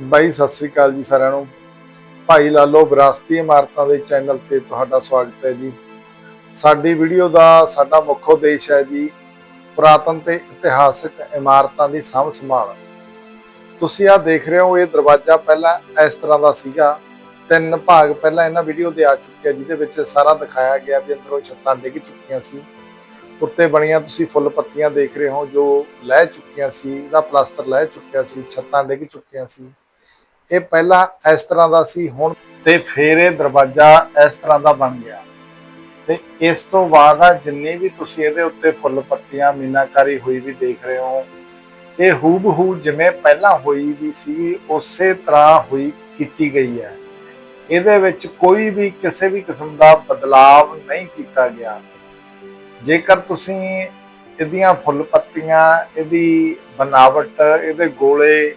ਬਾਈ, ਸਤਿ ਸ੍ਰੀ ਅਕਾਲ ਜੀ ਸਾਰਿਆਂ ਨੂੰ। ਭਾਈ ਲਾਲੋ ਵਿਰਾਸਤੀ ਇਮਾਰਤਾਂ ਦੇ ਚੈਨਲ ਤੇ ਤੁਹਾਡਾ ਸਵਾਗਤ ਹੈ ਜੀ। ਸਾਡੀ ਵੀਡੀਓ ਦਾ ਸਾਡਾ ਮੁੱਖ ਉਦੇਸ਼ ਹੈ ਜੀ, ਪੁਰਾਤਨ ਤੇ ਇਤਿਹਾਸਕ ਇਮਾਰਤਾਂ ਦੀ ਸਾਂਭ ਸੰਭਾਲ ਤੁਸੀਂ ਆ ਦੇਖ ਰਹੇ ਹੋ, ਇਹ ਦਰਵਾਜ਼ਾ ਪਹਿਲਾਂ ਇਸ ਤਰ੍ਹਾਂ ਦਾ ਸੀਗਾ। ਤਿੰਨ ਭਾਗ ਪਹਿਲਾਂ ਇਹਨਾਂ ਵੀਡੀਓ ਦੇ ਆ ਚੁੱਕਿਆ, ਜਿਹਦੇ ਵਿੱਚ ਸਾਰਾ ਦਿਖਾਇਆ ਗਿਆ ਵੀ ਅੰਦਰੋਂ ਛੱਤਾਂ ਡਿੱਗ ਚੁੱਕੀਆਂ ਸੀ। ਉੱਤੇ ਬਣੀਆਂ ਤੁਸੀਂ ਫੁੱਲ ਪੱਤੀਆਂ ਦੇਖ ਰਹੇ ਹੋ, ਜੋ ਲਹਿ ਚੁੱਕੀਆਂ ਸੀ, ਇਹਦਾ ਪਲਾਸਟਰ ਲਹਿ ਚੁੱਕਿਆ ਸੀ, ਛੱਤਾਂ ਡਿੱਗ ਚੁੱਕੀਆਂ ਸੀ। ਇਹ ਪਹਿਲਾਂ ਇਸ ਤਰ੍ਹਾਂ ਦਾ ਸੀ, ਹੁਣ ਤੇ ਫੇਰ ਇਹ ਦਰਵਾਜ਼ਾ ਇਸ ਤਰ੍ਹਾਂ ਦਾ ਬਣ ਗਿਆ। ਤੇ ਇਸ ਤੋਂ ਬਾਅਦ ਆ ਜਿੰਨੇ ਵੀ ਤੁਸੀਂ ਇਹਦੇ ਉੱਤੇ ਫੁੱਲ ਪੱਤੀਆਂ, ਮੀਨਾਕਾਰੀ ਹੋਈ ਵੀ ਦੇਖ ਰਹੇ ਹੋ, ਇਹ ਹੂਬ ਹੂ ਜਿਵੇਂ ਪਹਿਲਾਂ ਹੋਈ ਵੀ ਸੀ, ਉਸੇ ਤਰ੍ਹਾਂ ਹੋਈ, ਕੀਤੀ ਗਈ ਹੈ। ਇਹਦੇ ਵਿੱਚ ਕੋਈ ਵੀ ਕਿਸੇ ਵੀ ਕਿਸਮ ਦਾ ਬਦਲਾਵ ਨਹੀਂ ਕੀਤਾ ਗਿਆ। ਜੇਕਰ ਤੁਸੀਂ ਇਹਦੀਆਂ ਫੁੱਲ ਪੱਤੀਆਂ, ਇਹਦੀ ਬਨਾਵਟ, ਇਹਦੇ ਗੋਲੇ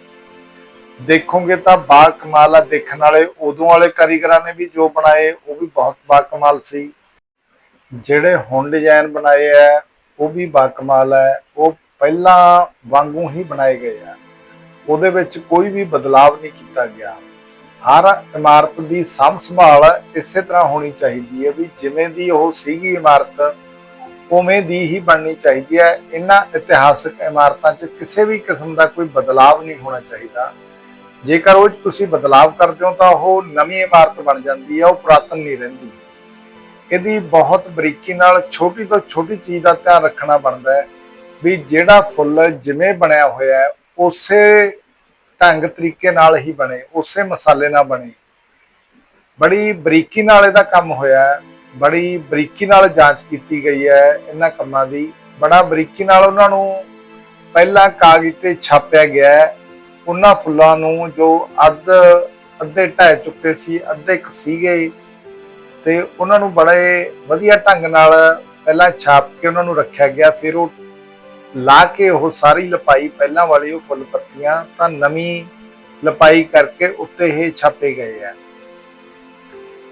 ਦੇਖੋਗੇ ਤਾਂ ਬਾ ਕਮਾਲ ਆ ਦੇਖਣ ਵਾਲੇ। ਉਦੋਂ ਵਾਲੇ ਕਾਰੀਗਰਾਂ ਨੇ ਵੀ ਜੋ ਬਣਾਏ, ਉਹ ਵੀ ਬਹੁਤ ਬਾ ਕਮਾਲ ਸੀ। ਜਿਹੜੇ ਹੁਣ ਡਿਜ਼ਾਈਨ ਬਣਾਏ ਆ, ਉਹ ਵੀ ਬਾ ਕਮਾਲ ਹੈ ਉਹ ਪਹਿਲਾਂ ਵਾਂਗੂ ਹੀ ਬਣਾਏ ਗਏ ਆ। ਉਹਦੇ ਵਿੱਚ ਕੋਈ ਵੀ ਬਦਲਾਵ ਨਹੀਂ ਕੀਤਾ ਗਿਆ। ਹਰ ਇਮਾਰਤ ਦੀ ਸਾਂਭ ਸੰਭਾਲ ਇਸੇ ਤਰ੍ਹਾਂ ਹੋਣੀ ਚਾਹੀਦੀ ਹੈ ਵੀ ਜਿਵੇਂ ਦੀ ਉਹ ਸੀਗੀ ਇਮਾਰਤ, ਉਵੇਂ ਦੀ ਹੀ ਬਣਨੀ ਚਾਹੀਦੀ ਹੈ। ਇਹਨਾਂ ਇਤਿਹਾਸਕ ਇਮਾਰਤਾਂ 'ਚ ਕਿਸੇ ਵੀ ਕਿਸਮ ਦਾ ਕੋਈ ਬਦਲਾਵ ਨਹੀਂ ਹੋਣਾ ਚਾਹੀਦਾ। ਜੇਕਰ ਉਹ ਤੁਸੀਂ ਬਦਲਾਵ ਕਰਦੇ ਹੋ ਤਾਂ ਉਹ ਨਵੀਂ ਇਮਾਰਤ ਬਣ ਜਾਂਦੀ ਹੈ, ਉਹ ਪੁਰਾਤਨ ਨਹੀਂ ਰਹਿੰਦੀ। ਇਹਦੀ ਬਹੁਤ ਬਰੀਕੀ ਨਾਲ ਛੋਟੀ ਤੋਂ ਛੋਟੀ ਚੀਜ਼ ਦਾ ਧਿਆਨ ਰੱਖਣਾ ਬਣਦਾ ਹੈ ਵੀ ਜਿਹੜਾ ਫੁੱਲ ਜਿਵੇਂ ਬਣਿਆ ਹੋਇਆ ਹੈ, ਉਸੇ ਢੰਗ ਤਰੀਕੇ ਨਾਲ ਹੀ ਬਣੇ, ਉਸੇ ਮਸਾਲੇ ਨਾਲ ਬਣੇ। ਬੜੀ ਬਰੀਕੀ ਨਾਲ ਇਹਦਾ ਕੰਮ ਹੋਇਆ ਹੈ, ਬੜੀ ਬਰੀਕੀ ਨਾਲ ਜਾਂਚ ਕੀਤੀ ਗਈ ਹੈ ਇਹਨਾਂ ਕੰਮਾਂ ਦੀ। ਬੜਾ ਬਰੀਕੀ ਨਾਲ ਉਹਨਾਂ ਨੂੰ ਪਹਿਲਾਂ ਕਾਗਜ਼ ਤੇ ਛਾਪਿਆ ਗਿਆ ਹੈ ਉਹਨਾਂ ਫੁੱਲਾਂ ਨੂੰ ਜੋ ਅੱਧ, ਅੱਧੇ ਢਹਿ ਚੁੱਕੇ ਸੀ, ਅੱਧੇ ਕੁ ਸੀਗੇ, ਤੇ ਉਹਨਾਂ ਨੂੰ ਬੜੇ ਵਧੀਆ ਢੰਗ ਨਾਲ ਪਹਿਲਾਂ ਛਾਪ ਕੇ ਉਹਨਾਂ ਨੂੰ ਰੱਖਿਆ ਗਿਆ, ਫਿਰ ਉਹ ਲਾ ਕੇ ਉਹ ਸਾਰੀ ਲਪਾਈ, ਪਹਿਲਾਂ ਵਾਲੀ ਉਹ ਫੁੱਲ ਪੱਤੀਆਂ ਤਾਂ ਨਵੀਂ ਲਪਾਈ ਕਰਕੇ ਉੱਤੇ ਇਹ ਛਾਪੇ ਗਏ ਆ।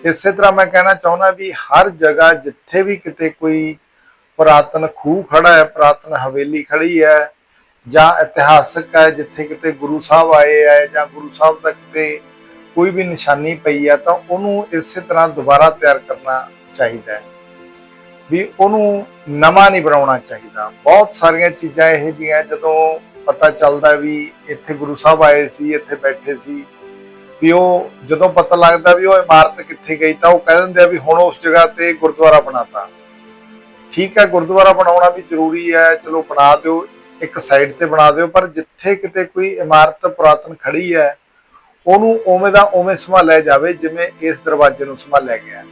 ਇਸੇ ਤਰ੍ਹਾਂ ਮੈਂ ਕਹਿਣਾ ਚਾਹੁੰਦਾ ਵੀ ਹਰ ਜਗ੍ਹਾ ਜਿੱਥੇ ਵੀ ਕਿਤੇ ਕੋਈ ਪੁਰਾਤਨ ਖੂਹ ਖੜਾ ਹੈ, ਪੁਰਾਤਨ ਹਵੇਲੀ ਖੜੀ ਹੈ ਜਾਂ ਇਤਿਹਾਸਕ ਹੈ, ਜਿੱਥੇ ਕਿਤੇ ਗੁਰੂ ਸਾਹਿਬ ਆਏ ਹੈ ਜਾਂ ਗੁਰੂ ਸਾਹਿਬ ਦਾ ਕਿਤੇ ਕੋਈ ਵੀ ਨਿਸ਼ਾਨੀ ਪਈ ਹੈ, ਤਾਂ ਉਹਨੂੰ ਇਸੇ ਤਰ੍ਹਾਂ ਦੁਬਾਰਾ ਤਿਆਰ ਕਰਨਾ ਚਾਹੀਦਾ ਹੈ। ਵੀ ਉਹਨੂੰ ਨਵਾਂ ਨਹੀਂ ਬਣਾਉਣਾ ਚਾਹੀਦਾ। ਬਹੁਤ ਸਾਰੀਆਂ ਚੀਜ਼ਾਂ ਇਹ ਜੀਆਂ ਜਦੋਂ ਪਤਾ ਚੱਲਦਾ ਵੀ ਇੱਥੇ ਗੁਰੂ ਸਾਹਿਬ ਆਏ ਸੀ, ਇੱਥੇ ਬੈਠੇ ਸੀ, ਵੀ ਉਹ ਜਦੋਂ ਪਤਾ ਲੱਗਦਾ ਵੀ ਉਹ ਇਮਾਰਤ ਕਿੱਥੇ ਗਈ, ਤਾਂ ਉਹ ਕਹਿ ਦਿੰਦੇ ਆ ਵੀ ਹੁਣ ਉਸ ਜਗ੍ਹਾ ਤੇ ਗੁਰਦੁਆਰਾ ਬਣਾਤਾ। ਠੀਕ ਹੈ, ਗੁਰਦੁਆਰਾ ਬਣਾਉਣਾ ਵੀ ਜ਼ਰੂਰੀ ਹੈ, ਚਲੋ ਬਣਾ ਦਿਓ। ਇੱਕ ਸਾਈਡ ਤੇ ਬਣਾ ਦਿਓ, ਪਰ ਜਿੱਥੇ ਕਿਤੇ ਕੋਈ ਇਮਾਰਤ ਪੁਰਾਤਨ ਖੜੀ ਹੈ, ਉਹਨੂੰ ਉਵੇਂ ਦਾ ਉਵੇਂ ਸੰਭਾਲਿਆ ਜਾਵੇ ਜਿਵੇਂ ਇਸ ਦਰਵਾਜ਼ੇ ਨੂੰ ਸੰਭਾਲਿਆ ਗਿਆ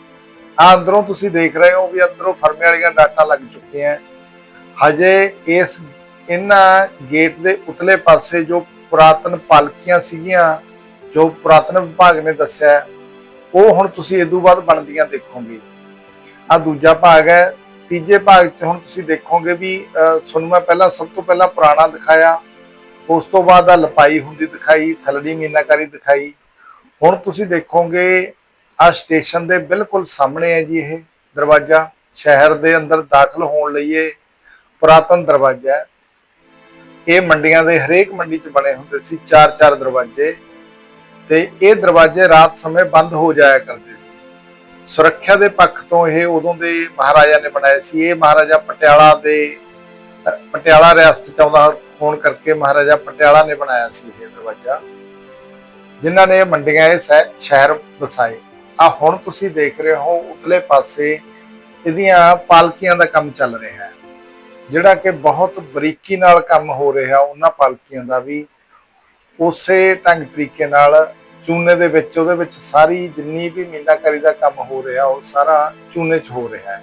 ਆ ਅੰਦਰੋਂ ਤੁਸੀਂ ਦੇਖ ਰਹੇ ਹੋ ਵੀ ਅੰਦਰੋਂ ਫਰਮੇ ਵਾਲੀਆਂ ਡਾਟਾ ਲੱਗ ਚੁੱਕੀਆਂ ਹਜੇ ਇਸ ਇਹਨਾਂ ਗੇਟ ਦੇ ਉਤਲੇ ਪਾਸੇ ਜੋ ਪੁਰਾਤਨ ਪਾਲਕੀਆਂ ਸੀਗੀਆਂ, ਜੋ ਪੁਰਾਤਨ ਵਿਭਾਗ ਨੇ ਦੱਸਿਆ ਉਹ ਹੁਣ ਤੁਸੀਂ ਇਦੋਂ ਬਾਅਦ ਬਣਦੀਆਂ ਦੇਖੋਗੇ। ਆ ਦੂਜਾ ਭਾਗ ਹੈ ਤੀਜੇ ਭਾਗ 'ਚ ਹੁਣ ਤੁਸੀਂ ਦੇਖੋਗੇ ਵੀ ਅਹ, ਤੁਹਾਨੂੰ ਮੈਂ ਪਹਿਲਾਂ ਸਭ ਤੋਂ ਪਹਿਲਾਂ ਪੁਰਾਣਾ ਦਿਖਾਇਆ। ਉਸ ਤੋਂ ਬਾਅਦ ਆ ਲਪਾਈ ਹੁੰਦੀ ਦਿਖਾਈ ਥਲੜੀ ਮੀਨਾਕਾਰੀ ਦਿਖਾਈ। ਹੁਣ ਤੁਸੀਂ ਦੇਖੋਗੇ ਆ ਸਟੇਸ਼ਨ ਦੇ ਬਿਲਕੁਲ ਸਾਹਮਣੇ ਹੈ ਜੀ ਇਹ ਦਰਵਾਜ਼ਾ। ਸ਼ਹਿਰ ਦੇ ਅੰਦਰ ਦਾਖਲ ਹੋਣ ਲਈ ਇਹ ਪੁਰਾਤਨ ਦਰਵਾਜ਼ਾ ਹੈ। ਇਹ ਮੰਡੀਆਂ ਦੇ ਹਰੇਕ ਮੰਡੀ 'ਚ ਬਣੇ ਹੁੰਦੇ ਸੀ ਚਾਰ ਚਾਰ ਦਰਵਾਜ਼ੇ। ਤੇ ਇਹ ਦਰਵਾਜ਼ੇ ਰਾਤ ਸਮੇਂ ਬੰਦ ਹੋ ਜਾਇਆ ਕਰਦੇ ਸੀ। ਸੁਰੱਖਿਆ ਦੇ ਪੱਖ ਤੋਂ ਇਹ ਉਦੋਂ ਦੇ ਮਹਾਰਾਜਾ ਨੇ ਬਣਾਏ ਸੀ। ਇਹ ਮਹਾਰਾਜਾ ਪਟਿਆਲਾ ਦੇ, ਪਟਿਆਲਾ ਰਿਆਸਤ ਚ ਆਉਂਦਾ ਹੋਣ ਕਰਕੇ ਮਹਾਰਾਜਾ ਪਟਿਆਲਾ ਨੇ ਬਣਾਇਆ ਸੀ ਇਹ ਦਰਵਾਜ਼ਾ, ਜਿਨ੍ਹਾਂ ਨੇ ਮੰਡੀਆਂ, ਇਹ ਸ਼ਹਿਰ ਵਸਾਏ। ਆ ਹੁਣ ਤੁਸੀਂ ਦੇਖ ਰਹੇ ਹੋ, ਉਤਲੇ ਪਾਸੇ ਇਹਦੀਆਂ ਪਾਲਕੀਆਂ ਦਾ ਕੰਮ ਚੱਲ ਰਿਹਾ ਹੈ। ਜਿਹੜਾ ਕਿ ਬਹੁਤ ਬਰੀਕੀ ਨਾਲ ਕੰਮ ਹੋ ਰਿਹਾ, ਉਹਨਾਂ ਪਾਲਕੀਆਂ ਦਾ ਵੀ ਉਸੇ ਢੰਗ ਤਰੀਕੇ ਨਾਲ ਚੂਨੇ ਦੇ ਵਿੱਚ ਉਹਦੇ ਵਿੱਚ ਸਾਰੀ ਜਿੰਨੀ ਵੀ ਮੀਨਾਕਾਰੀ ਦਾ ਕੰਮ ਹੋ ਰਿਹਾ ਉਹ ਸਾਰਾ ਚੂਨੇ 'ਚ ਹੋ ਰਿਹਾ ਹੈ।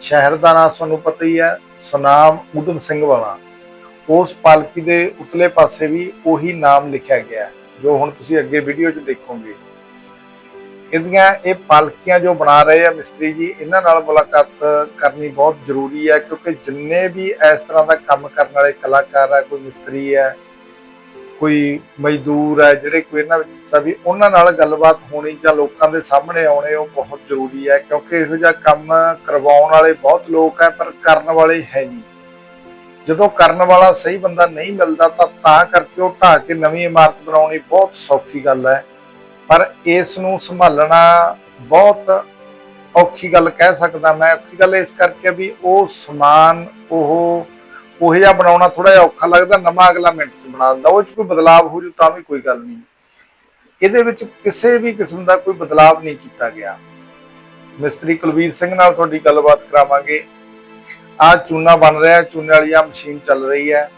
ਸ਼ਹਿਰ ਦਾ ਨਾਮ ਤੁਹਾਨੂੰ ਪਤਾ ਹੀ ਹੈ ਸੁਨਾਮ ਉਦਮ ਸਿੰਘ ਵਾਲਾ। ਉਸ ਪਾਲਕੀ ਦੇ ਉਤਲੇ ਪਾਸੇ ਵੀ ਉਹੀ ਨਾਮ ਲਿਖਿਆ ਗਿਆ ਹੈ, ਜੋ ਹੁਣ ਤੁਸੀਂ ਅੱਗੇ ਵੀਡੀਓ 'ਚ ਦੇਖੋਗੇ। ਇਹਦੀਆਂ ਇਹ ਪਾਲਕੀਆਂ ਜੋ ਬਣਾ ਰਹੇ ਆ ਮਿਸਤਰੀ ਜੀ ਇਹਨਾਂ ਨਾਲ ਮੁਲਾਕਾਤ ਕਰਨੀ ਬਹੁਤ ਜ਼ਰੂਰੀ ਹੈ ਕਿਉਂਕਿ ਜਿੰਨੇ ਵੀ ਇਸ ਤਰ੍ਹਾਂ ਦਾ ਕੰਮ ਕਰਨ ਵਾਲੇ ਕਲਾਕਾਰ ਹੈ ਕੋਈ ਮਿਸਤਰੀ ਹੈ ਕੋਈ ਮਜ਼ਦੂਰ ਹੈ, ਜਿਹੜੇ ਕੋਈ ਇਹਨਾਂ ਵਿੱਚ ਸਭੀ ਉਹਨਾਂ ਨਾਲ ਗੱਲਬਾਤ ਹੋਣੀ ਜਾਂ ਲੋਕਾਂ ਦੇ ਸਾਹਮਣੇ ਆਉਣੇ ਉਹ ਬਹੁਤ ਜ਼ਰੂਰੀ ਹੈ, ਕਿਉਂਕਿ ਇਹੋ ਜਿਹਾ ਕੰਮ ਕਰਵਾਉਣ ਵਾਲੇ ਬਹੁਤ ਲੋਕ ਹੈ, ਪਰ ਕਰਨ ਵਾਲੇ ਹੈ ਨਹੀਂ। ਜਦੋਂ ਕਰਨ ਵਾਲਾ ਸਹੀ ਬੰਦਾ ਨਹੀਂ ਮਿਲਦਾ, ਤਾਂ ਤਾਂ ਕਰਕੇ ਉਹ ਢਾਹ ਕੇ ਨਵੀਂ ਇਮਾਰਤ ਬਣਾਉਣੀ ਬਹੁਤ ਸੌਖੀ ਗੱਲ ਹੈ। ਪਰ ਇਸ ਨੂੰ ਸੰਭਾਲਣਾ ਬਹੁਤ ਔਖੀ ਗੱਲ ਕਹਿ ਸਕਦਾ ਮੈਂ, ਔਖੀ ਗੱਲ ਇਸ ਕਰਕੇ ਵੀ ਉਹ ਸਮਾਨ, ਉਹ ਉਹ ਜਿਹਾ ਬਣਾਉਣਾ ਥੋੜਾ ਜਿਹਾ ਔਖਾ ਲੱਗਦਾ, ਨਵਾਂ ਅਗਲਾ ਮਿੰਟ 'ਚ ਬਣਾ ਦਿੰਦਾ। ਉਹ 'ਚ ਕੋਈ ਬਦਲਾਵ ਹੋ ਜੂ ਤਾਂ ਵੀ ਕੋਈ ਗੱਲ ਨਹੀਂ। ਇਹਦੇ ਵਿੱਚ ਕਿਸੇ ਵੀ ਕਿਸਮ ਦਾ ਕੋਈ ਬਦਲਾਵ ਨਹੀਂ ਕੀਤਾ ਗਿਆ। ਮਿਸਤਰੀ ਕੁਲਵੀਰ ਸਿੰਘ ਨਾਲ ਤੁਹਾਡੀ ਗੱਲਬਾਤ ਕਰਾਵਾਂਗੇ। ਆ ਚੂਨਾ ਬਣ ਰਿਹਾ, ਚੂਨੇ ਵਾਲੀ ਆ ਮਸ਼ੀਨ ਚੱਲ ਰਹੀ ਹੈ।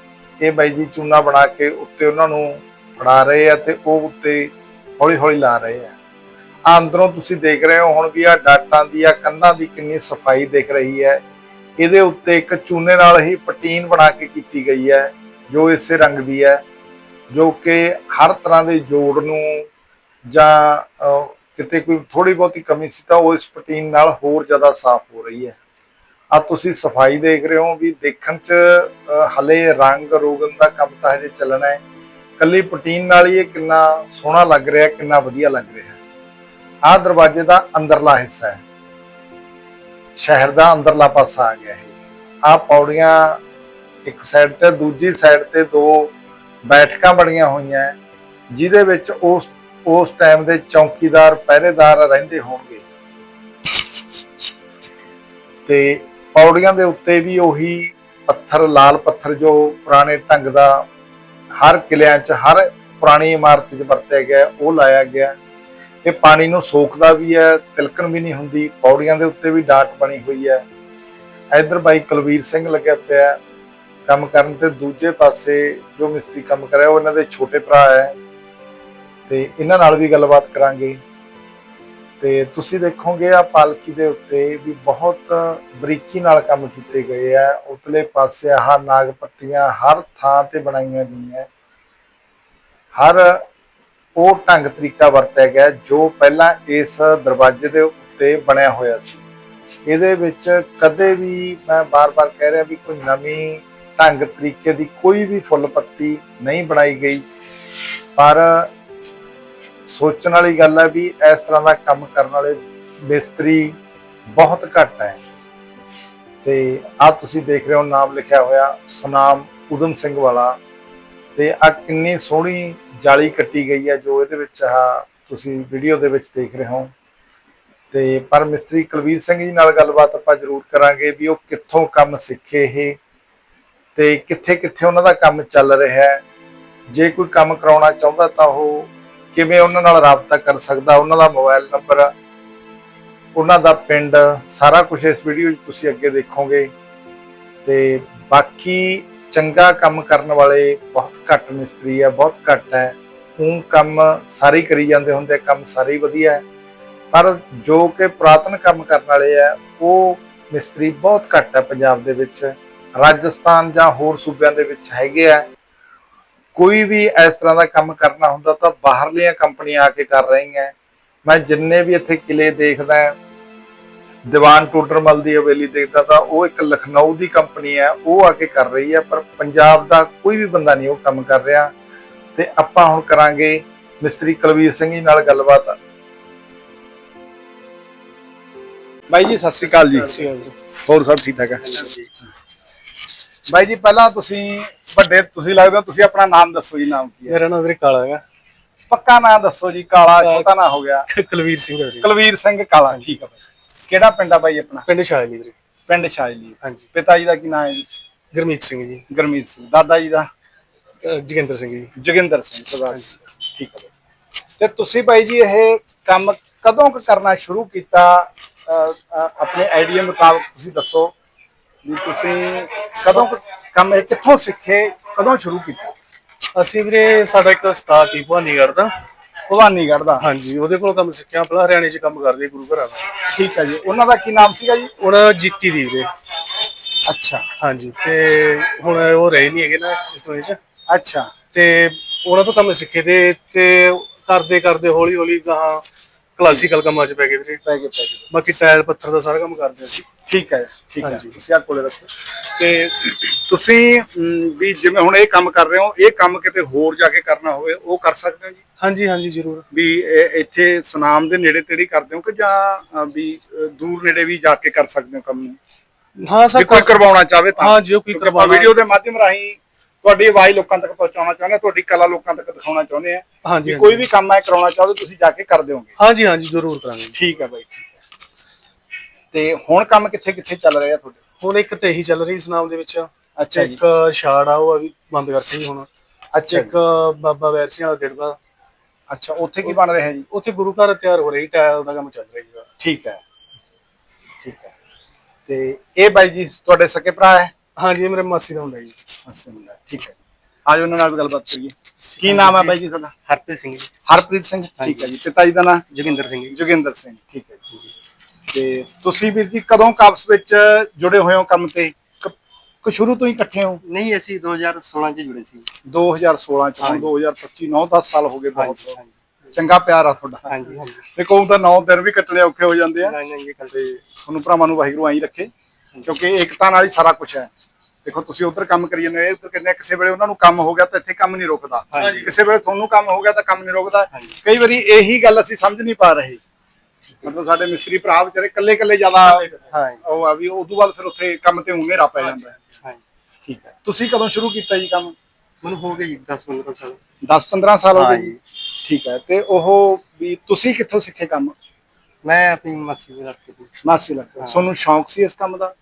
ਇਹ ਬਾਈ ਜੀ ਚੂਨਾ ਬਣਾ ਕੇ ਉੱਤੇ ਉਹਨਾਂ ਨੂੰ ਫੜਾ ਰਹੇ ਆ ਤੇ ਉਹ ਉੱਤੇ ਹੌਲੀ ਹੌਲੀ ਲਾ ਰਹੇ ਆ। ਆ ਅੰਦਰੋਂ ਤੁਸੀਂ ਦੇਖ ਰਹੇ ਹੋ ਹੁਣ ਵੀ ਆ ਡਾਟਾਂ ਦੀ ਆ ਕੰਧਾਂ ਦੀ ਕਿੰਨੀ ਸਫ਼ਾਈ ਦਿਖ ਰਹੀ ਹੈ। ਇਹਦੇ ਉੱਤੇ ਇੱਕ ਚੂਨੇ ਨਾਲ ਹੀ ਪਟੀਨ ਬਣਾ ਕੇ ਕੀਤੀ ਗਈ ਹੈ ਜੋ ਇਸੇ ਰੰਗ ਦੀ ਹੈ ਜੋ ਕਿ ਹਰ ਤਰ੍ਹਾਂ ਦੇ ਜੋੜ ਨੂੰ ਜਾਂ ਕਿਤੇ ਕੋਈ ਥੋੜੀ ਬਹੁਤੀ ਕਮੀ ਸੀ ਤਾਂ ਉਹ ਇਸ ਪਟੀਨ ਨਾਲ ਹੋਰ ਜ਼ਿਆਦਾ ਸਾਫ਼ ਹੋ ਰਹੀ ਹੈ। ਆ ਤੁਸੀਂ ਸਫ਼ਾਈ ਦੇਖ ਰਹੇ ਹੋ ਵੀ ਦੇਖਣ ਚ ਅਹ, ਹਲੇ ਰੰਗ ਰੋਗਨ ਦਾ ਕੰਮ ਤਾਂ ਹਜੇ ਚੱਲਣਾ ਹੈ। ਕੱਲੀ ਪਟੀਨ ਨਾਲ ਹੀ ਇਹ ਕਿੰਨਾ ਸੋਹਣਾ ਲੱਗ ਰਿਹਾ ਕਿੰਨਾ ਵਧੀਆ ਲੱਗ ਰਿਹਾ ਆਹ ਦਰਵਾਜ਼ੇ ਦਾ ਅੰਦਰਲਾ ਹਿੱਸਾ ਹੈ। ਸ਼ਹਿਰ ਦਾ ਅੰਦਰਲਾ ਪਾਸਾ ਆ ਗਿਆ ਇਹ ਆਹ ਪੌੜੀਆਂ ਇੱਕ ਸਾਈਡ ਤੇ, ਦੂਜੀ ਸਾਈਡ ਤੇ ਦੋ ਬੈਠਕਾਂ ਬਣੀਆਂ ਹੋਈਆਂ, ਜਿਹਦੇ ਵਿੱਚ ਉਸ ਉਸ ਟਾਈਮ ਦੇ ਚੌਕੀਦਾਰ, ਪਹਿਰੇਦਾਰ ਰਹਿੰਦੇ ਹੋਣਗੇ। ਤੇ ਪੌੜੀਆਂ ਦੇ ਉੱਤੇ ਵੀ ਉਹੀ ਪੱਥਰ, ਲਾਲ ਪੱਥਰ ਜੋ ਪੁਰਾਣੇ ਢੰਗ ਦਾ ਹਰ ਕਿਲਿਆਂ 'ਚ, ਹਰ ਪੁਰਾਣੀ ਇਮਾਰਤ 'ਚ ਵਰਤਿਆ ਗਿਆ, ਉਹ ਲਾਇਆ ਗਿਆ। ਇਹ ਪਾਣੀ ਨੂੰ ਸੋਖਦਾ ਵੀ ਹੈ, ਤਿਲਕਣ ਵੀ ਨਹੀਂ ਹੁੰਦੀ, ਪੌੜੀਆਂ ਦੇ ਉੱਤੇ ਵੀ ਡਾਟ ਬਣੀ ਹੋਈ ਹੈ। ਇਧਰ ਬਾਈ ਕੁਲਵੀਰ ਸਿੰਘ ਲੱਗਿਆ ਪਿਆ ਕੰਮ ਕਰਨ ਤੇ ਦੂਜੇ ਪਾਸੇ ਜੋ ਮਿਸਤਰੀ ਕੰਮ ਕਰ ਉਹ ਇਹਨਾਂ ਦੇ ਛੋਟੇ ਭਰਾ ਹੈ। ਤੇ ਇਹਨਾਂ ਨਾਲ ਵੀ ਗੱਲਬਾਤ ਕਰਾਂਗੇ। ਤੇ ਤੁਸੀਂ ਦੇਖੋਗੇ ਆ ਪਾਲਕੀ ਦੇ ਉੱਤੇ ਵੀ ਬਹੁਤ ਬਰੀਕੀ ਨਾਲ ਕੰਮ ਕੀਤੇ ਗਏ ਆ ਉਤਲੇ ਪਾਸੇ ਆਹ ਨਾਗ ਪੱਤੀਆਂ ਹਰ ਥਾਂ ਤੇ ਬਣਾਈਆਂ ਗਈਆਂ। ਹਰ ਉਹ ਢੰਗ ਤਰੀਕਾ ਵਰਤਿਆ ਗਿਆ ਜੋ ਪਹਿਲਾਂ ਇਸ ਦਰਵਾਜ਼ੇ ਦੇ ਉੱਤੇ ਬਣਿਆ ਹੋਇਆ ਸੀ। ਇਹਦੇ ਵਿੱਚ ਕਦੇ ਵੀ ਮੈਂ ਬਾਰ-ਬਾਰ ਕਹਿ ਰਿਹਾ ਵੀ ਕੋਈ ਨਵੀਂ ਢੰਗ ਤਰੀਕੇ ਦੀ ਕੋਈ ਵੀ ਫੁੱਲ ਪੱਤੀ ਨਹੀਂ ਬਣਾਈ ਗਈ। ਪਰ ਸੋਚਣ ਵਾਲੀ ਗੱਲ ਹੈ ਵੀ ਇਸ ਤਰ੍ਹਾਂ ਦਾ ਕੰਮ ਕਰਨ ਵਾਲੇ ਮਿਸਤਰੀ ਬਹੁਤ ਘੱਟ ਹੈ। ਤੇ ਆ ਤੁਸੀਂ ਦੇਖ ਰਹੇ ਹੋ, ਨਾਮ ਲਿਖਿਆ ਹੋਇਆ ਸੁਨਾਮ ਉਦਮ ਸਿੰਘ ਵਾਲਾ। ਤੇ ਆ ਕਿੰਨੀ ਸੋਹਣੀ ਜਾਲੀ ਕੱਟੀ ਗਈ ਹੈ ਜੋ ਇਹਦੇ ਵਿੱਚ ਆ ਤੁਸੀਂ ਵੀਡੀਓ ਦੇ ਵਿੱਚ ਦੇਖ ਰਹੇ ਹੋ। ਤੇ ਪਰ ਮਿਸਤਰੀ ਕੁਲਵੀਰ ਸਿੰਘ ਜੀ ਨਾਲ ਗੱਲਬਾਤ ਆਪਾਂ ਜ਼ਰੂਰ ਕਰਾਂਗੇ ਵੀ ਉਹ ਕਿੱਥੋਂ ਕੰਮ ਸਿੱਖੇ ਇਹ ਤੇ ਕਿੱਥੇ ਕਿੱਥੇ ਉਹਨਾਂ ਦਾ ਕੰਮ ਚੱਲ ਰਿਹਾ ਹੈ। ਜੇ ਕੋਈ ਕੰਮ ਕਰਾਉਣਾ ਚਾਹੁੰਦਾ ਤਾਂ ਉਹ ਕਿਵੇਂ ਉਹਨਾਂ ਨਾਲ ਰਾਬਤਾ ਕਰ ਸਕਦਾ, ਉਹਨਾਂ ਦਾ ਮੋਬਾਈਲ ਨੰਬਰ, ਉਹਨਾਂ ਦਾ ਪਿੰਡ, ਸਾਰਾ ਕੁਝ ਇਸ ਵੀਡੀਓ 'ਚ ਤੁਸੀਂ ਅੱਗੇ ਦੇਖੋਗੇ। ਤੇ ਬਾਕੀ ਚੰਗਾ ਕੰਮ ਕਰਨ ਵਾਲੇ ਬਹੁਤ ਘੱਟ ਮਿਸਤਰੀ ਆ ਬਹੁਤ ਘੱਟ ਹੈ। ਉਹ ਕੰਮ ਸਾਰੇ ਕਰੀ ਜਾਂਦੇ ਹੁੰਦੇ ਕੰਮ ਸਾਰੇ ਵਧੀਆ ਪਰ ਜੋ ਕਿ ਪੁਰਾਤਨ ਕੰਮ ਕਰਨ ਵਾਲੇ ਆ ਉਹ ਮਿਸਤਰੀ ਬਹੁਤ ਘੱਟ ਹੈ ਪੰਜਾਬ ਦੇ ਵਿੱਚ। ਰਾਜਸਥਾਨ ਜਾਂ ਹੋਰ ਸੂਬਿਆਂ ਦੇ ਵਿੱਚ ਹੈਗੇ ਆ। ਕੋਈ ਵੀ ਇਸ ਤਰ੍ਹਾਂ ਦਾ ਕੰਮ ਕਰਨਾ ਹੁੰਦਾ ਤਾਂ ਬਾਹਰਲੀਆਂ ਕੰਪਨੀਆਂ ਆ ਕੇ ਕਰ ਰਹੀਆਂ। ਮੈਂ ਜਿੰਨੇ ਵੀ ਇੱਥੇ ਕਿਲੇ ਦੇਖਦਾ ਦੀਵਾਨ ਟੋਡਰਮਲ ਦੀ ਹਵੇਲੀ ਦੇਖਦਾ ਤਾਂ ਉਹ ਇੱਕ ਲਖਨਊ ਦੀ ਕੰਪਨੀ ਹੈ ਉਹ ਆ ਕੇ ਕਰ ਰਹੀ ਹੈ ਪਰ ਪੰਜਾਬ ਦਾ ਕੋਈ ਵੀ ਬੰਦਾ ਨਹੀਂ ਉਹ ਕੰਮ ਕਰ ਰਿਹਾ। ਤੇ ਆਪਾਂ ਹੁਣ ਕਰਾਂਗੇ ਮਿਸਤਰੀ ਕੁਲਵੀਰ ਸਿੰਘ ਜੀ ਨਾਲ ਗੱਲਬਾਤ। ਬਾਈ ਜੀ ਸਤਿ ਸ਼੍ਰੀ ਅਕਾਲ ਜੀ। ਹੋਰ ਸਭ ਠੀਕ ਠਾਕ ਹੈ? ਬਾਈ ਜੀ ਪਹਿਲਾਂ ਤੁਸੀਂ ਵੱਡੇ ਤੁਸੀਂ ਲੱਗਦਾ ਤੁਸੀਂ ਆਪਣਾ ਨਾਮ ਦੱਸੋ ਜੀ ਨਾਮ ਕੀ ਹੈ? ਮੇਰਾ ਨਾਮ ਵੀਰੇ ਕਾਲਾ ਹੈਗਾ। ਪੱਕਾ ਨਾਮ ਦੱਸੋ ਜੀ ਕਾਲਾ ਛੋਟਾ ਨਾਂ ਹੋ ਗਿਆ। ਕੁਲਵੀਰ ਸਿੰਘ ਕੁਲਵੀਰ ਸਿੰਘ ਕਾਲਾ ਠੀਕ ਹੈ ਕਿਹੜਾ ਪਿੰਡ ਆ ਬਾਈ ਆਪਣਾ? ਪਿੰਡ ਸ਼ਾਇਲੀ ਵੀਰੇ। ਪਿੰਡ ਸ਼ਾਇਲੀ ਹਾਂਜੀ। ਪਿਤਾ ਜੀ ਦਾ ਕੀ ਨਾਮ ਹੈ ਜੀ? ਗੁਰਮੀਤ ਸਿੰਘ ਜੀ। ਗਰਮੀਤ ਸਿੰਘ। ਦਾਦਾ ਜੀ ਦਾ? ਅਹ ਜੋਗਿੰਦਰ ਸਿੰਘ ਜੀ। ਜੋਗਿੰਦਰ ਸਿੰਘ ਸਰਦਾਰ ਜੀ ਠੀਕ ਹੈ ਬਾਈ। ਤੇ ਤੁਸੀਂ ਬਾਈ ਜੀ ਇਹ ਕੰਮ ਕਦੋਂ ਕੁ ਕਰਨਾ ਸ਼ੁਰੂ ਕੀਤਾ? ਅਹ, ਅਹ, ਆਪਣੇ ਆਈਡੀਆ ਮੁਤਾਬਕ ਤੁਸੀਂ ਦੱਸੋ ਵੀ ਤੁਸੀਂ ਕਦੋਂ ਕੁ ਕੰਮ ਇਹ ਕਿੱਥੋਂ ਸਿੱਖੇ ਕਦੋਂ ਸ਼ੁਰੂ ਕੀਤਾ? ਅਸੀਂ ਵੀਰੇ ਸਾਡਾ ਇੱਕ ਉਸਤਾਦ ਟੀ ਭਵਾਨੀਗੜ੍ਹ ਦਾ। ਭਵਾਨੀਗੜ੍ਹ ਦਾ। ਹਾਂਜੀ ਉਹਦੇ ਕੋਲ ਕੰਮ ਸਿੱਖਿਆ ਪਹਿਲਾਂ ਹਰਿਆਣੇ 'ਚ ਕੰਮ ਕਰਦੇ ਗੁਰੂ ਘਰਾਂ ਦਾ। ਠੀਕ ਹੈ ਜੀ। ਉਹਨਾਂ ਦਾ ਕੀ ਨਾਮ ਸੀਗਾ ਜੀ? ਉਹਨਾਂ ਜੀਤੀ ਦੀ ਵੀਰੇ। ਅੱਛਾ। ਹਾਂਜੀ ਤੇ ਹੁਣ ਉਹ ਰਹੇ ਨਹੀਂ ਹੈਗੇ ਨਾ ਇਸ ਦੁਨੀਆ 'ਚ। ਅੱਛਾ। ਤੇ ਉਹਨਾਂ ਤੋਂ ਕੰਮ ਸਿੱਖੇ ਤੇ ਤੇ ਕਰਦੇ ਕਰਦੇ ਹੌਲੀ ਹੌਲੀ ਗਾਹਾਂ ਕਲਾਸੀਕਲ ਕੰਮਾਂ 'ਚ ਪੈ ਗਏ ਵੀਰੇ। ਪੈ ਗਏ ਪੈ ਗਏ। ਬਾਕੀ ਟਾਇਲ ਪੱਥਰ ਦਾ ਸਾਰਾ ਕੰਮ ਕਰਦੇ ਸੀ ਠੀਕ ਹੈ ਠੀਕ ਹੈ। ਹਾਂਜੀ। ਤੁਸੀਂ ਆ ਕੋਲੇ ਰੱਖੋ। ਤੇ ਤੁਸੀਂ ਅਮ, ਵੀ ਜਿਵੇਂ ਹੁਣ ਇਹ ਕੰਮ ਕਰ ਰਹੇ ਹੋ ਇਹ ਕੰਮ ਕਿਤੇ ਹੋਰ ਜਾ ਕੇ ਕਰਨਾ ਹੋਵੇ ਉਹ ਕਰ ਸਕਦੇ ਹੋ ਜੀ? ਹਾਂਜੀ ਹਾਂਜੀ ਜ਼ਰੂਰ। ਵੀ ਇਹ- ਇੱਥੇ ਸੁਨਾਮ ਦੇ ਨੇੜੇ ਤੇੜੇ ਕਰਦੇ ਹੋ ਕਿ ਜਾਂ ਅ, ਵੀ ਅ, ਦੂਰ ਨੇੜੇ ਵੀ ਜਾ ਕੇ ਕਰ ਸਕਦੇ ਹੋ ਕੰਮ ਨੂੰ? ਹਾਂ ਸਰ ਜੇ ਕੋਈ ਕਰਵਾਉਣਾ ਚਾਹਵੇ ਤਾਂ। ਹਾਂ ਜੇ ਕੋਈ ਕਿਉਂਕਿ ਆਪਾਂ ਕਰਵਾਉਣਾ ਵੀਡੀਓ ਦੇ ਮਾਧਿਅਮ ਰਾਹੀਂ ਤੁਹਾਡੀ ਆਵਾਜ਼ ਲੋਕਾਂ ਤੱਕ ਪਹੁੰਚਾਉਣਾ ਚਾਹੁੰਦੇ ਹਾਂ ਤੁਹਾਡੀ ਕਲਾ ਲੋਕਾਂ ਤੱਕ ਦਿਖਾਉਣਾ ਚਾਹੁੰਦੇ ਆ ਹਾਂਜੀ ਕਿ ਕੋਈ ਵੀ ਕੰਮ ਹੈ ਕਰਾਉਣਾ ਚਾਹੋ ਤੁਸੀਂ ਜਾ ਕੇ ਕਰ ਦਿਓਗੇ। ਹਾਂਜੀ ਹਾਂਜੀ ਜ਼ਰੂਰ ਕਰਾਂਗੇ। ਠੀਕ ਹੈ ਬਾਈ ਠੀਕ ਹੈ। ਤੇ ਹੁਣ ਕੰਮ ਕਿੱਥੇ ਕਿੱਥੇ ਚੱਲ ਰਿਹਾ ਤੁਹਾਡੇ? ਹੁਣ ਇੱਕ ਤੇਹੀ ਚੱਲ ਰਹੀ ਇਸ ਨਾਮ ਦੇ ਵਿੱਚ। ਅੱਛਾ ਜੀ। ਇੱਕ ਛਾੜ ਆ ਉਹ ਵੀ ਬੰਦ ਕਰਤੀ ਜੀ ਹੁਣ। ਅੱਛਾ ਇੱਕ ਜੀ। ਬਾਬਾ ਵੈਰ ਸਿੰਘ ਵਾਲਾ ਦੇੜਵਾ ਅੱਛਾ ਉੱਥੇ ਕੀ ਬਣ ਰਿਹਾ ਜੀ? ਉੱਥੇ ਗੁਰੂ ਘਰ ਤਿਆਰ ਹੋ ਰਹੀ ਟਾਇਲ ਦਾ ਕੰਮ ਚੱਲ ਰਿਹਾ ਜੀ। ਠੀਕ ਹੈ। ਠੀਕ ਹੈ। ਤੇ ਇਹ ਬਾਈ ਜੀ ਤੁਹਾਡੇ ਸਕੇ ਭਰਾ ਹੈ? ਹਾਂਜੀ ਇਹ ਮੇਰੇ ਮਾਸੀ ਦਾ ਹੁੰਦਾ ਜੀ। ਅੱਛਾ ਮੁੰਡਾ ਠੀਕ ਹੈ। ਆਜੋ ਉਹਨਾਂ ਨਾਲ ਵੀ ਗੱਲਬਾਤ ਕਰੀਏ। ਕੀ ਨਾਮ ਹੈ ਬਾਈ ਜੀ ਤੁਹਾਡਾ? ਹਰਪ੍ਰੀਤ ਸਿੰਘ ਜੀ। ਹਰਪ੍ਰੀਤ ਸਿੰਘ ਠੀਕ ਹੈ ਜੀ। ਪਿਤਾ ਜੀ ਦਾ ਨਾਮ ਜੋਗਿੰਦਰ ਸਿੰਘ ਜੀ। ਜੋਗਿੰਦਰ ਸਿੰਘ ਠੀਕ ਹੈ ਜੀ। ਤੇ ਤੁਸੀਂ ਵੀਰ ਜੀ ਕਦੋਂ ਕਾਪਸ ਵਿੱਚ ਜੁੜੇ ਹੋਏ ਹੋ ਕੰਮ ਤੇ? ਕ- ਸ਼ੁਰੂ ਤੋਂ ਹੀ ਇਕੱਠੇ ਹੋ? ਨਹੀਂ ਅਸੀਂ 2016 ਚ ਜੁੜੇ ਸੀ। 2016 ਚ। ਹੁਣ 2025 9 10 ਸਾਲ ਹੋ ਗਏ ਬਹੁਤ ਚੰਗਾ ਪਿਆਰ ਆ ਤੁਹਾਡਾ। ਹਾਂਜੀ ਹਾਂਜੀ। ਦੇਖੋ ਤਾਂ 9 ਦਿਨ ਵੀ ਕੱਟਣੇ ਔਖੇ ਹੋ ਜਾਂਦੇ ਆ। ਤੇ ਤੁਹਾਨੂੰ ਭਰਾਵਾਂ ਨੂੰ ਵਾਹਿਗੁਰੂ ਆਈ ਰੱਖੇ ਕਿਉਂਕਿ ਏਕਤਾ ਨਾਲ ਹੀ ਸਾਰਾ ਕੁਝ ਹੈ। ਦੇਖੋ ਤੁਸੀਂ ਉਧਰ ਕੰਮ ਕਰੀ ਜਾਂਦੇ ਹੋ ਇਹ ਉੱਧਰ ਕਹਿੰਦੇ ਕਿਸੇ ਵੇਲੇ ਉਹਨਾਂ ਨੂੰ ਕੰਮ ਹੋ ਗਿਆ ਤਾਂ ਇੱਥੇ ਕੰਮ ਨਹੀਂ ਰੁਕਦਾ। ਕਿਸੇ ਵੇਲੇ ਤੁਹਾਨੂੰ ਕੰਮ ਹੋ ਗਿਆ ਤਾਂ ਕੰਮ ਨਹੀਂ ਰੁਕਦਾ। ਕਈ ਵਾਰੀ ਇਹੀ ਗੱਲ ਅਸੀਂ ਸਮਝ ਨਹੀਂ ਪਾ ਰਹੇ। ਮਤਲਬ ਸਾਡੇ ਮਿਸਤਰੀ ਭਰਾ ਵਿਚਾਰੇ ਇਕੱਲੇ ਇਕੱਲੇ ਜ਼ਿਆਦਾ ਹਾਂ ਉਹ ਆ ਵੀ ਉਸ ਤੋਂ ਬਾਅਦ ਫਿਰ ਉੱਥੇ ਕੰਮ ਤੇ ਉਵੇਂ ਪੈ ਜਾਂਦਾ। ਹੈ ਠੀਕ ਹੈ। ਤੁਸੀਂ ਕਦੋਂ ਸ਼ੁਰੂ ਕੀਤਾ ਜੀ ਕੰਮ? ਮੈਨੂੰ ਹੋ ਗਏ ਜੀ 10 15 ਸਾਲ। 10 15 ਸਾਲ ਹੋ ਗਏ ਜੀ। ਠੀਕ ਹੈ। ਤੇ ਉਹ ਵੀ ਤੁਸੀਂ ਕਿੱਥੋਂ ਸਿੱਖੇ ਕੰਮ? ਮੈਂ ਆਪਣੀ ਮਾਸੀ ਦੇ ਲੜਕੇ ਦੀ ਮਾਸੀ ਹਾਂ। ਤੁਹਾਨੂੰ ਸ਼ੌਂਕ ਸੀ ਇਸ ਕੰਮ ਦਾ?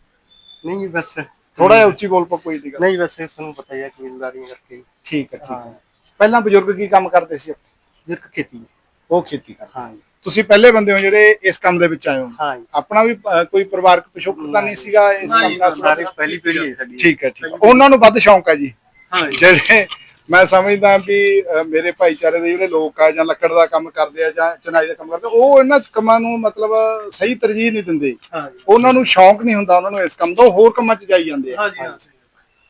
ਨਹੀਂ ਬਸ ਥੋੜਾ ਜਿਹਾ ਉੱਚੀ ਬੋਲ ਪਾ ਕੋਈ ਦੀ ਗੱਲ। ਨਹੀਂ ਇਹ ਤੁਹਾਨੂੰ ਪਤਾ ਹੀ ਹੈ ਕਬੀਲਦਾਰੀਆਂ ਕਰਕੇ। ਠੀਕ ਹੈ ਠੀਕ ਹਾਂ। ਹੈ। ਪਹਿਲਾਂ ਬਜ਼ੁਰਗ ਕੀ ਕੰਮ ਕਰਦੇ ਸੀ? ਵਿਰਕ ਖੇਤੀ। ਉਹ ਖੇਤੀ ਕਰਦੇ। ਹਾਂ। ਜੀ ਤੁਸੀਂ ਪਹਿਲੇ ਬੰਦੇ ਹੋ ਜਿਹੜੇ ਇਸ ਕੰਮ ਦੇ ਵਿੱਚ ਆਏ ਹੋ। ਹਾਂ। ਜੀ ਆਪਣਾ ਵੀ ਅ, ਕੋਈ ਪਰਿਵਾਰਕ ਪਿਛੋਕੜ ਤਾਂ ਨਹੀਂ ਸੀਗਾ ਇਸ ਕੰਮ ਦਾ? ਸਾਰੇ ਪਹਿਲੀ ਪੀੜ੍ਹੀ ਹੈ ਸਾਡੀ। ਠੀਕ ਹੈ ਠੀਕ ਹੈ। ਉਹਨਾਂ ਨੂੰ ਵੱਧ ਸ਼ੌਂਕ ਹੈ ਜੀ। ਹਾਂਜੀ ਜਿਹੜੇ ਮੈਂ ਸਮਝਦਾ ਵੀ ਮੇਰੇ ਭਾਈਚਾਰੇ ਦੇ ਜਿਹੜੇ ਲੋਕ ਆ ਜਾਂ ਲੱਕੜ ਦਾ ਕੰਮ ਕਰਦੇ ਆ ਜਾਂ ਚਨਾਈ ਦਾ ਕੰਮ ਕਰਦੇ ਆ, ਉਹ ਇਹਨਾਂ ਕੰਮਾਂ ਨੂੰ ਮਤਲਬ ਸਹੀ ਤਰਜੀਹ ਨਹੀਂ ਦਿੰਦੇ। ਉਹਨਾਂ ਨੂੰ ਸ਼ੌਂਕ ਨਹੀਂ ਹੁੰਦਾ ਉਹਨਾਂ ਨੂੰ ਇਸ ਕੰਮ ਦਾ ਉਹ ਹੋਰ ਕੰਮਾਂ 'ਚ ਜਾਈ ਜਾਂਦੇ ਆ।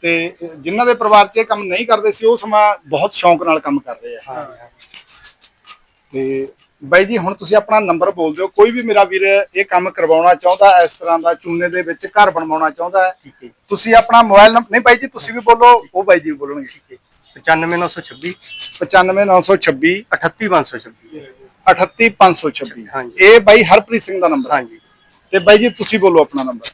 ਤੇ ਜਿਨ੍ਹਾਂ ਦੇ ਪਰਿਵਾਰ 'ਚ ਇਹ ਕੰਮ ਨਹੀਂ ਕਰਦੇ ਸੀ ਉਹ ਸਮਾਂ ਬਹੁਤ ਸ਼ੌਂਕ ਨਾਲ ਕੰਮ ਕਰ ਰਹੇ ਆ। ਹਾਂ ਤੇ ਬਾਈ ਜੀ ਹੁਣ ਤੁਸੀਂ ਆਪਣਾ ਨੰਬਰ ਬੋਲ ਦਿਓ। ਕੋਈ ਵੀ ਮੇਰਾ ਵੀਰ ਇਹ ਕੰਮ ਕਰਵਾਉਣਾ ਚਾਹੁੰਦਾ ਇਸ ਤਰ੍ਹਾਂ ਦਾ ਚੂਨੇ ਦੇ ਵਿੱਚ ਘਰ ਬਣਵਾਉਣਾ ਚਾਹੁੰਦਾ ਹੈ ਠੀਕ ਹੈ। ਤੁਸੀਂ ਆਪਣਾ ਮੋਬਾਈਲ ਨੰਬਰ ਨਹੀਂ ਬਾਈ ਜੀ ਤੁਸੀਂ ਵੀ ਬੋਲੋ ਉਹ ਬਾਈ ਜੀ ਵੀ ਬੋਲਣਗੇ। ਠੀਕ ਹੈ। 95926 95926 38526 38526 ਹਾਂਜੀ। ਇਹ ਬਾਈ ਹਰਪ੍ਰੀਤ ਸਿੰਘ ਦਾ ਨੰਬਰ ਹੈ। ਹਾਂ ਜੀ ਤੇ ਬਾਈ ਜੀ ਤੁਸੀਂ ਬੋਲੋ ਆਪਣਾ ਨੰਬਰ।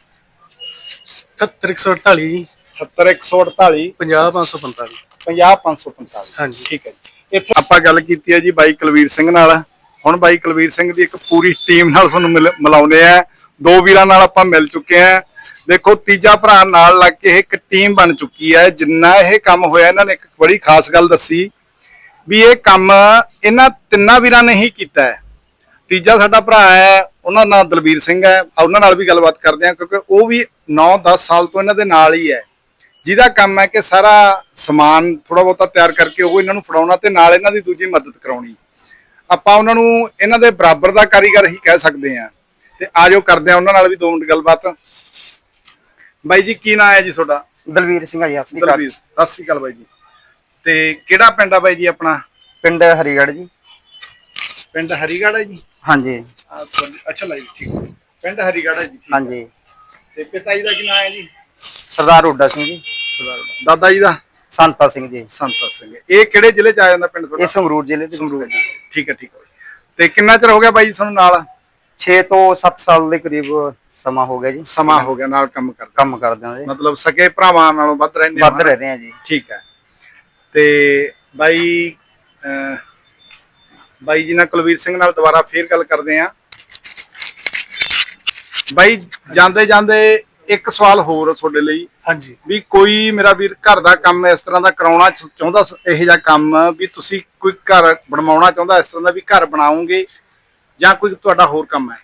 7148 ਜੀ 78148 50545 50545 ਹਾਂਜੀ। ਠੀਕ ਹੈ ਜੀ। ਇੱਥੇ ਆਪਾਂ ਗੱਲ ਕੀਤੀ ਹੈ ਜੀ ਬਾਈ ਕੁਲਵੀਰ ਸਿੰਘ ਨਾਲ। ਹੁਣ ਬਾਈ ਕੁਲਵੀਰ ਸਿੰਘ ਦੀ ਇੱਕ ਪੂਰੀ ਟੀਮ ਨਾਲ ਤੁਹਾਨੂੰ ਮਿਲ- ਮਿਲਾਉਂਦੇ ਆ। ਦੋ ਵੀਰਾਂ ਨਾਲ ਆਪਾਂ ਮਿਲ ਚੁੱਕੇ ਆ। ਦੇਖੋ, ਤੀਜਾ ਭਰਾ ਨਾਲ ਲੱਗ ਕੇ ਇਹ ਇੱਕ ਟੀਮ ਬਣ ਚੁੱਕੀ ਹੈ, ਜਿੰਨਾ ਇਹ ਕੰਮ ਹੋਇਆ, ਇਹਨਾਂ ਨੇ ਇੱਕ ਬੜੀ ਖਾਸ ਗੱਲ ਦੱਸੀ ਵੀ ਇਹ ਕੰਮ ਇਹਨਾਂ ਤਿੰਨਾਂ ਵੀਰਾਂ ਨੇ ਹੀ ਕੀਤਾ ਹੈ। ਤੀਜਾ ਸਾਡਾ ਭਰਾ ਹੈ, ਉਹਨਾਂ ਦਾ ਨਾਮ ਦਲਬੀਰ ਸਿੰਘ ਹੈ। ਉਹਨਾਂ ਨਾਲ ਵੀ ਗੱਲਬਾਤ ਕਰਦੇ ਹਾਂ, ਕਿਉਂਕਿ ਉਹ ਵੀ 9-10 ਸਾਲ ਤੋਂ ਇਹਨਾਂ ਦੇ ਨਾਲ ਹੀ ਹੈ। ਜਿਹਦਾ ਕੰਮ ਹੈ ਕਿ ਸਾਰਾ ਸਮਾਨ ਥੋੜਾ ਬਹੁਤਾ ਤਿਆਰ ਕਰਕੇ ਉਹ ਇਹਨਾਂ ਨੂੰ ਫੜਾਉਣਾ ਤੇ ਨਾਲ ਇਹਨਾਂ ਦੀ ਦੂਜੀ ਮਦਦ ਕਰਾਉਣੀ। ਆਪਾਂ ਉਹਨਾਂ ਨੂੰ ਇਹਨਾਂ ਦੇ ਬਰਾਬਰ ਦਾ ਕਾਰੀਗਰ ਹੀ ਕਹਿ ਸਕਦੇ ਆ ਤੇ ਆਜੋ ਕਰਦੇ ਆ ਉਹਨਾਂ ਨਾਲ ਵੀ ਦੋ ਮਿੰਟ ਗੱਲਬਾਤ। ਬਾਈ ਜੀ ਕੀ ਨਾਮ ਹੈ ਜੀ ਤੁਹਾਡਾ? ਦਲਵੀਰ ਸਿੰਘ ਆ ਜੀ ਅਸਲੀ ਘਰ ਦਲਬੀਰ ਸਤਿ ਸ਼੍ਰੀ ਅਕਾਲ ਬਾਈ ਜੀ। ਤੇ ਕਿਹੜਾ ਪਿੰਡ ਆ ਬਾਈ ਜੀ ਆਪਣਾ? ਪਿੰਡ ਹਰੀਗੜ੍ਹ ਜੀ। ਪਿੰਡ ਹਰੀਗੜ੍ਹ ਹੈ ਜੀ? ਹਾਂਜੀ। ਅੱਛਾ ਲਾਈ ਠੀਕ ਹੈ। ਪਿੰਡ ਹਰੀਗੜ੍ਹ ਹੈ ਜੀ ਠੀਕ ਹੈ। ਹਾਂਜੀ। ਤੇ ਪਿਤਾ ਜੀ ਦਾ ਕੀ ਨਾਮ ਹੈ ਜੀ? ਸਰਦਾਰ ਹੁੱਡਾ ਸਿੰਘ ਜੀ। ਸਰਦਾਰ ਦਾਦਾ ਜੀ ਦਾ? ਸੰਤਾ ਸਿੰਘ ਜੀ। ਸੰਤਾ ਸਿੰਘ। ਇਹ ਕਿਹੜੇ ਜ਼ਿਲ੍ਹੇ ਚ ਆ ਜਾਂਦਾ ਪਿੰਡ ਇਹ ਤੁਹਾਡਾ ਸੰਗਰੂਰ ਜ਼ਿਲ੍ਹੇ ਦੇ ਸੰਗਰੂਰ ਠੀਕ ਹੈ ਠੀਕ ਹੈ ਤੇ ਕਿੰਨਾ ਚਿਰ ਹੋ ਗਿਆ ਬਾਈ ਜੀ ਤੁਹਾਨੂੰ ਨਾਲ? 6 ਤੋਂ 7 ਸਾਲ ਦੇ ਕਰੀਬ ਸਮਾਂ ਹੋ ਗਿਆ ਜੀ। ਸਮਾਂ ਹੋ ਗਿਆ ਨਾਲ ਕੰਮ ਕਰਦਾ। ਕੰਮ ਕਰਦੇ ਹਾਂ ਜੀ। ਮਤਲਬ ਸਕੇ ਭਰਾਵਾਂ ਨਾਲੋਂ ਵੱਧ ਰਹਿੰਦੇ ਵੱਧ? ਰਹੇ ਰਹੇ ਹਾਂ ਜੀ। ਠੀਕ ਹੈ। ਤੇ ਬਾਈ ਬਾਈ ਜੀ ਨਾਲ ਕੁਲਵੀਰ ਸਿੰਘ ਨਾਲ ਦੁਬਾਰਾ ਫੇਰ ਗੱਲ ਕਰਦੇ ਆ ਬਾਈ ਜਾਂਦੇ ਜਾਂਦੇ ਇੱਕ ਸਵਾਲ ਹੋਰ ਤੁਹਾਡੇ ਲਈ। ਹਾਂਜੀ। ਵੀ ਕੋਈ ਮੇਰਾ ਵੀਰ ਘਰ ਦਾ ਕੰਮ ਇਸ ਤਰ੍ਹਾਂ ਦਾ ਕਰਾਉਣਾ ਚਾਹੁੰਦਾ ਇਹੋ ਜਿਹਾ ਕੰਮ ਵੀ ਤੁਸੀਂ ਕੋਈ ਘਰ ਬਣਵਾਉਣਾ ਚਾਹੁੰਦਾ ਇਸ ਤਰ੍ਹਾਂ ਦਾ ਵੀ ਘਰ ਬਣਾਓਗੇ? ਜਾਂ ਕੋਈ ਤੁਹਾਡਾ ਹੋਰ ਕੰਮ ਹੈ?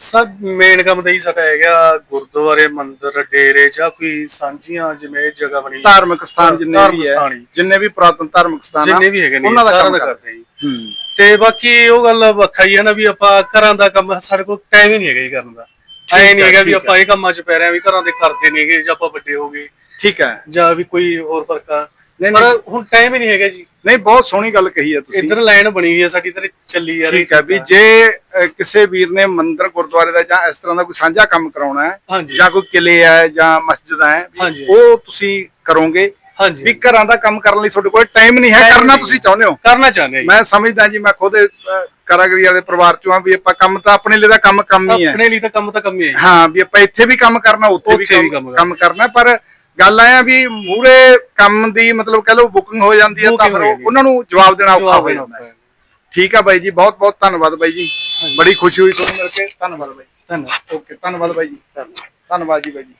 ਸਰ ਮੇਨ ਕੰਮ ਤਾਂ ਹੀ ਸਾਡਾ ਹੈਗਾ ਗੁਰਦੁਆਰੇ ਮੰਦਿਰ ਡੇਰੇ ਜਾਂ ਕੋਈ ਸਾਂਝੀਆਂ ਜਿਵੇਂ ਇਹ ਜਗ੍ਹਾ ਬਣੀ। ਧਾਰਮਿਕ ਸਥਾਨ ਜਿੰਨੇ ਧਾਰਮਿਕ ਵੀ ਹੈ ਸਥਾਨ ਹੀ। ਜਿੰਨੇ ਵੀ ਪੁਰਾਤਨ ਧਾਰਮਿਕ ਸਥਾਨ ਆ ਜਿੰਨੇ ਵੀ ਹੈਗੇ ਨੇ ਉਹਨਾਂ ਦਾ ਸਾਰਾ ਕੰਮ ਕਰਦੇ ਜੀ। ਹੂੰ। ਤੇ ਬਾਕੀ ਉਹ ਗੱਲ ਵੱਖਾ ਹੀ ਹੈ ਨਾ ਵੀ ਆਪਾਂ ਘਰਾਂ ਦਾ ਕੰਮ ਸਾਡੇ ਕੋਲ ਟਾਈਮ ਹੀ ਨਹੀਂ ਹੈਗਾ ਜੀ ਕਰਨ ਦਾ। ਐ ਨਹੀਂ ਹੈਗਾ ਵੀ ਆਪਾਂ ਇਹ ਕੰਮਾਂ 'ਚ ਪੈ ਰਹੇ ਆ ਵੀ ਘਰਾਂ ਦੇ ਕਰਦੇ ਨਹੀਂ ਹੈਗੇ ਜਾਂ ਆਪਾਂ ਵੱਡੇ ਹੋ ਗਏ। ਠੀਕ ਹੈ। ਜਾਂ ਵੀ ਕੋਈ ਹੋਰ ਫ਼ਰਕ ਆ ਨਹੀਂ, ਪਰ ਹੁਣ ਟਾਈਮ ਹੀ ਨਹੀਂ ਹੈਗਾ ਜੀ। ਨਹੀਂ ਬਹੁਤ ਸੋਹਣੀ ਗੱਲ ਕਹੀ ਹੈ ਤੁਸੀਂ। ਇੱਧਰ ਲਾਈਨ ਬਣੀ ਹੋਈ ਹੈ ਸਾਡੀ ਇੱਧਰ ਚੱਲੀ ਯਾਰ ਠੀਕ ਹੈ ਵੀ ਜੇ ਕਿਸੇ ਵੀਰ ਨੇ ਮੰਦਿਰ ਗੁਰਦੁਆਰੇ ਦਾ ਜਾਂ ਇਸ ਤਰ੍ਹਾਂ ਦਾ ਕੋਈ ਸਾਂਝਾ ਕੰਮ ਕਰਾਉਣਾ ਹੈ ਹਾਂਜੀ। ਜਾਂ ਕੋਈ ਕਿਲੇ ਹੈ ਜਾਂ ਮਸਜਿਦ ਹੈ ਹਾਂਜੀ। ਉਹ ਤੁਸੀਂ ਕਰੋਗੇ ਹਾਂਜੀ। ਵੀ ਘਰਾਂ ਦਾ ਕੰਮ ਕਰਨ ਲਈ ਤੁਹਾਡੇ ਕੋਲ ਟਾਈਮ ਨਹੀਂ ਹੈ Time ਕਰਨਾ ਨਹੀਂ। ਤੁਸੀਂ ਚਾਹੁੰਦੇ ਹੋ। ਕਰਨਾ ਚਾਹੁੰਦੇ ਆ ਜੀ। ਮੈਂ ਸਮਝਦਾ ਜੀ ਮੈਂ ਖੁਦ ਕਾਰਾਗਰੀ ਵਾਲੇ ਪਰਿਵਾਰ ਚੋਂ ਆ ਵੀ ਆਪਾਂ ਕੰਮ ਤਾਂ ਆਪਣੇ ਲਈ ਦਾ ਕੰਮ ਕੰਮ ਹੀ ਹੈ। ਆਪਣੇ ਲਈ ਤਾਂ ਕੰਮ ਤਾਂ ਕੰਮ ਹੀ ਹੈ ਜੀ। ਹਾਂ ਵੀ ਆਪਾਂ ਇੱਥੇ ਵੀ ਕੰਮ ਕਰਨਾ ਉੱਥੇ ਵੀ ਉੱਥੇ ਵੀ ਕੰਮ ਕੰਮ ਕੰਮ ਕਰਨਾ ਪਰ ਗੱਲ ਆਇਆ ਵੀ ਮੂਰੇ ਕੰਮ ਦੀ ਮਤਲਬ ਕਹ ਲਓ ਬੁਕਿੰਗ ਹੋ ਜਾਂਦੀ ਹੈ ਤਾਂ ਫਿਰ। ਉਹਨਾਂ ਨੂੰ ਜਵਾਬ ਦੇਣਾ ਔਖਾ ਹੋ ਜਾਂਦਾ। ਹੈ। ਠੀਕ ਆ ਬਾਈ ਜੀ ਬਹੁਤ ਬਹੁਤ ਧੰਨਵਾਦ ਬਾਈ ਜੀ। ਬੜੀ ਖੁਸ਼ੀ ਹੋਈ ਤੁਹਾਨੂੰ ਮਿਲ ਕੇ। ਧੰਨਵਾਦ ਬਾਈ ਧੰਨਵਾਦ। ਓਕੇ ਧੰਨਵਾਦ ਬਾਈ ਜੀ। ਧੰਨਵਾਦ ਜੀ ਬਾਈ ਜੀ।